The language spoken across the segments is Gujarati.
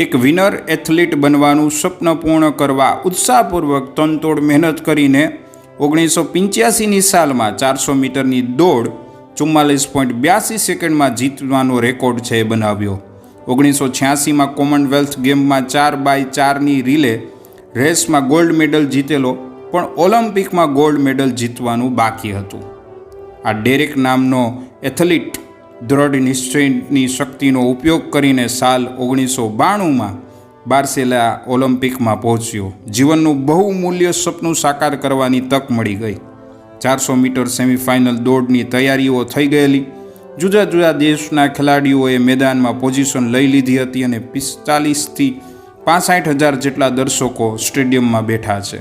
એક વિનર એથ્લીટ બનવાનું સ્વપ્ન પૂર્ણ કરવા ઉત્સાહપૂર્વક તનતોડ મહેનત કરીને ઓગણીસો પંચ્યાસીની સાલમાં ચારસો મીટરની દોડ ચુમ્માલીસ પોઈન્ટ બ્યાસી સેકન્ડમાં જીતવાનો રેકોર્ડ છે એ બનાવ્યો. ઓગણીસો છ્યાસીમાં કોમનવેલ્થ ગેમમાં ચાર બાય ચારની રિલે રેસમાં ગોલ્ડ મેડલ જીતેલો, પણ ઓલિમ્પિકમાં ગોલ્ડ મેડલ જીતવાનું બાકી હતું. આ ડેરેક નામનો એથલીટ દ્રઢ નિશ્ચયની શક્તિનો ઉપયોગ કરીને સાલ ઓગણીસો બાણુંમાં બાર્સેલા ઓલિમ્પિકમાં પહોંચ્યો. જીવનનું બહુમૂલ્ય સપનું સાકાર કરવાની તક મળી ગઈ. ચારસો મીટર સેમિફાઇનલ દોડની તૈયારીઓ થઈ ગયેલી. જુદા જુદા દેશના ખેલાડીઓએ મેદાનમાં પોઝિશન લઈ લીધી હતી અને પિસ્તાલીસથી પાસઠ હજાર જેટલા દર્શકો સ્ટેડિયમમાં બેઠા છે.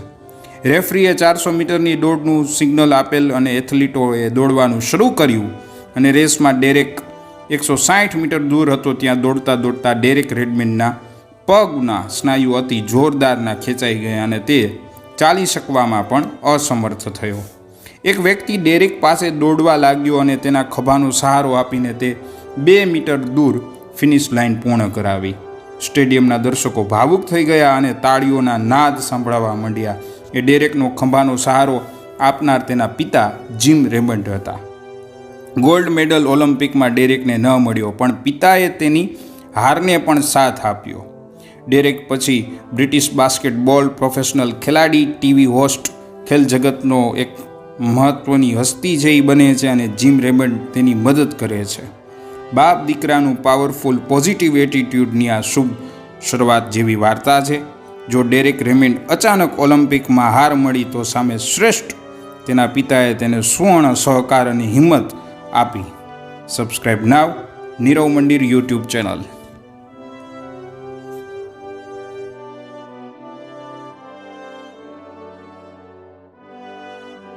રેફરીએ ચારસો મીટરની દોડનું સિગ્નલ આપેલ અને એથ્લીટોએ દોડવાનું શરૂ કર્યું. અને રેસમાં ડેરેક એકસો સાઠ મીટર દૂર હતો, ત્યાં દોડતા દોડતા ડેરેક રેડમેનના પગના સ્નાયુ અતિ જોરદારના ખેંચાઈ ગયા અને તે ચાલી શકવામાં પણ અસમર્થ થયો. એક વ્યક્તિ ડેરેક પાસે દોડવા લાગ્યો અને તેના ખભાનો સહારો આપીને તે બે મીટર દૂર ફિનિશ લાઇન પૂર્ણ કરાવી. સ્ટેડિયમના દર્શકો ભાવુક થઈ ગયા અને તાળીઓના નાદ સાંભળવા માંડ્યા. એ ડેરેકનો ખંભાનો સહારો આપનાર તેના પિતા જીમ રેમન્ડ હતા. ગોલ્ડ મેડલ ઓલિમ્પિકમાં ડેરેકને ન મળ્યો, પણ પિતાએ તેની હારને પણ સાથ આપ્યો. ડેરેક પછી બ્રિટિશ બાસ્કેટબોલ પ્રોફેશનલ ખેલાડી, ટીવી હોસ્ટ, ખેલ જગતનો એક મહત્ત્વની હસ્તી જે બને છે અને જીમ રેમન્ડ તેની મદદ કરે છે. બાપ દીકરાનું પાવરફુલ પોઝિટિવ એટીટ્યૂડની આ શુભ શરૂઆત જેવી વાર્તા છે. જો ડેરેક રેમેન્ડ અચાનક ઓલિમ્પિકમાં હાર મળી તો સામે શ્રેષ્ઠ, તેના પિતાએ તેને સુવર્ણ સહકાર અને હિંમત આપી. સબસ્ક્રાઇબ નાવ નીરવ મંદિર યુટ્યુબ ચેનલ